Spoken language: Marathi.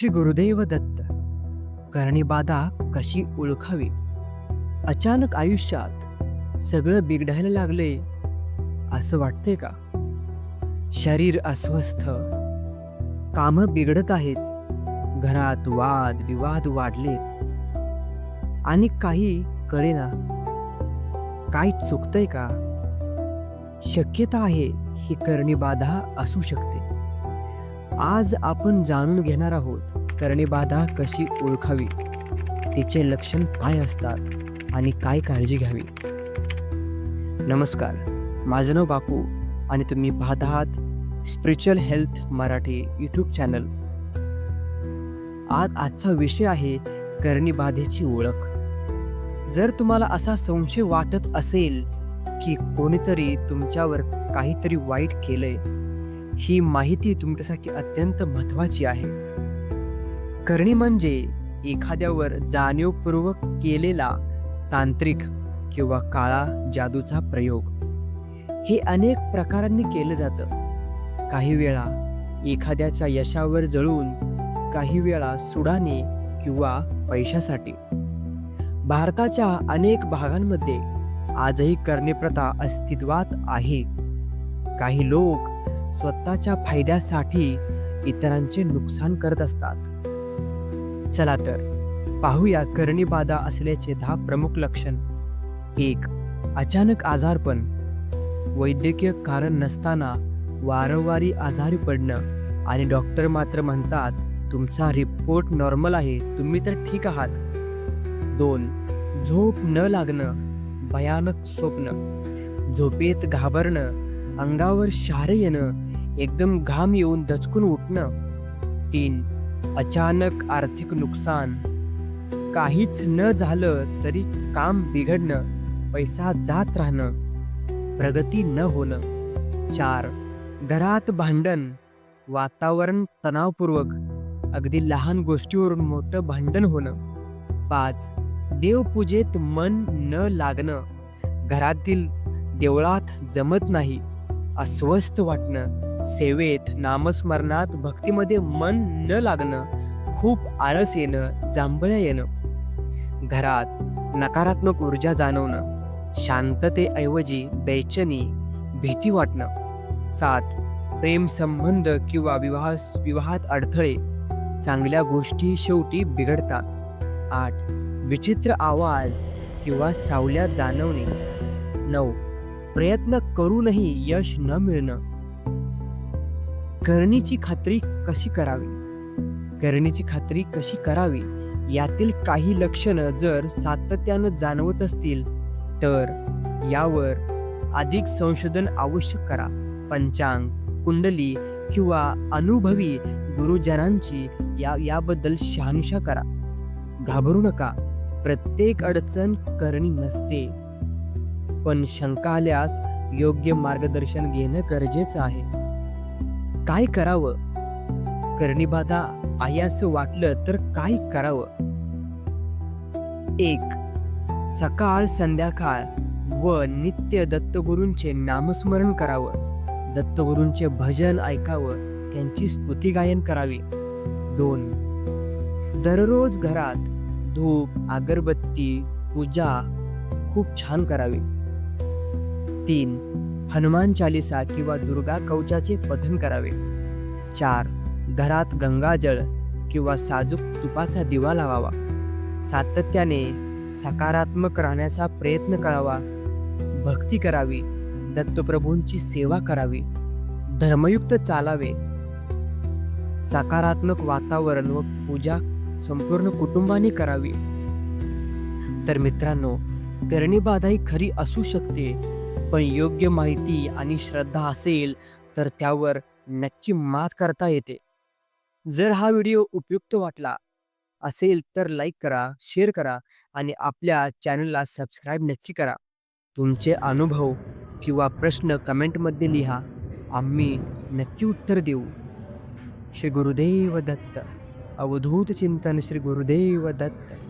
श्री गुरुदेव दत्त. करणी बाधा कशी ओळखावी? अचानक आयुष्यात सगळं बिघडायला लागले असं वाटतंय का? शरीर अस्वस्थ. काम बिघडत आहेत. घरात वाद विवाद वाढलेत. आणि काही कळेना. काय चुकतंय का? शक्यता आहे ही करणी बाधा असू शकते. आज आपण जाणून घेणार आहोत कर्णीबाधा कशी ओळखावी? तिचे लक्षण काय असतात आणि काय काळजी घ्यावी? नमस्कार माझं नाव बापू आणि तुम्ही पाहत आहात spiritual health Marathi YouTube channel आज आजचा विषय आहे कर्णीबाधेची ओळख. जर तुम्हाला असा संशय वाटत असेल की कोणीतरी तुमच्यावर काहीतरी वाईट केलंय ही माहिती तुमच्यासाठी अत्यंत महत्वाची आहे. करणे म्हणजे एखाद्यावर जाणीवपूर्वक केलेला तांत्रिक किंवा काळा जादूचा प्रयोग. हे अनेक प्रकारांनी केलं जातं. काही वेळा एखाद्याच्या यशावर जळून काही वेळा सुडाने किंवा पैशासाठी. भारताच्या अनेक भागांमध्ये आजही करणे प्रथा अस्तित्वात आहे. काही लोक स्वतःच्या फायद्यासाठी इतरांचे नुकसान करत असतात. चला तर पाहूया करणी बाधा असल्याचे दहा प्रमुख लक्षण. एक अचानक आजारपण वैद्यकीय कारण नसताना वारंवारी आजारी पडणं आणि डॉक्टर मात्र म्हणतात तुमचा रिपोर्ट नॉर्मल आहे तुम्ही तर ठीक आहात. दोन झोप न लागणं भयानक स्वप्न. झोपेत घाबरणं अंगावर शार येणं एकदम घाम येऊन दचकून उठणं. तीन अचानक आर्थिक नुकसान. काहीच न झालं तरी काम बिघडणं पैसा जात राहणं प्रगती न होणं. चार घरात भांडण. वातावरण तणावपूर्वक अगदी लहान गोष्टीवरून मोठं भांडण होणं. पाच देवपूजेत मन न लागणं. घरातील देवळात जमत नाही. अस्वस्थ वाटणं सेवेत नामस्मरणात भक्तीमध्ये मन न लागणं खूप आळस येणं जांभळ्या येणं. घरात नकारात्मक ऊर्जा जाणवणं शांततेऐवजी बेचनी भीती वाटणं. सात प्रेम संबंध किंवा विवाह विवाहात अडथळे चांगल्या गोष्टी शेवटी बिघडतात. आठ विचित्र आवाज किंवा सावल्या जाणवणे. नऊ प्रयत्न करूनही यश न मिळणं. करणीची खात्री कशी करावी? करणीची खात्री कशी करावी? यातील काही लक्षणं जर सातत्यानं जाणवत असतील तर यावर अधिक संशोधन आवश्यक करा. पंचांग कुंडली किंवा अनुभवी गुरुजनांची या याबद्दल शहानिशा करा. घाबरू नका. प्रत्येक अडचण करणी नसते. पण शंका आल्यास योग्य मार्गदर्शन घेणं गरजेचं आहे. काय करावं? करणीबाधा आहे असं वाटलं तर काय करावं? एक सकाळ संध्याकाळ व नित्य दत्तगुरूंचे नामस्मरण करावं. दत्तगुरूंचे भजन ऐकावं त्यांची स्तुती गायन करावी. दोन दररोज घरात धूप अगरबत्ती पूजा खूप छान करावी. तीन हनुमान चालिसा किंवा दुर्गा कवचाचे पठन करावे. चार घरात गंगाजळ किंवा साजूक तुपाचा दिवा लावावा. सातत्याने सकारात्मक राहण्याचा प्रयत्न करावा. भक्ती करावी. दत्तप्रभूंची सेवा करावी. धर्मयुक्त चालावे. सकारात्मक वातावरण व पूजा संपूर्ण कुटुंबाने करावी. तर मित्रांनो करणीबाधा ही खरी असू शकते. पण योग्य माहिती आणि श्रद्धा असेल तर त्यावर नक्की मात करता येते. जर हा व्हिडिओ उपयुक्त वाटला असेल तर लाईक करा शेअर करा आणि आपल्या चॅनलला सबस्क्राईब नक्की करा. तुमचे अनुभव किंवा प्रश्न कमेंटमध्ये लिहा. आम्ही नक्की उत्तर देऊ. श्री गुरुदेव दत्त. अवधूत चिंतन श्री गुरुदेव दत्त.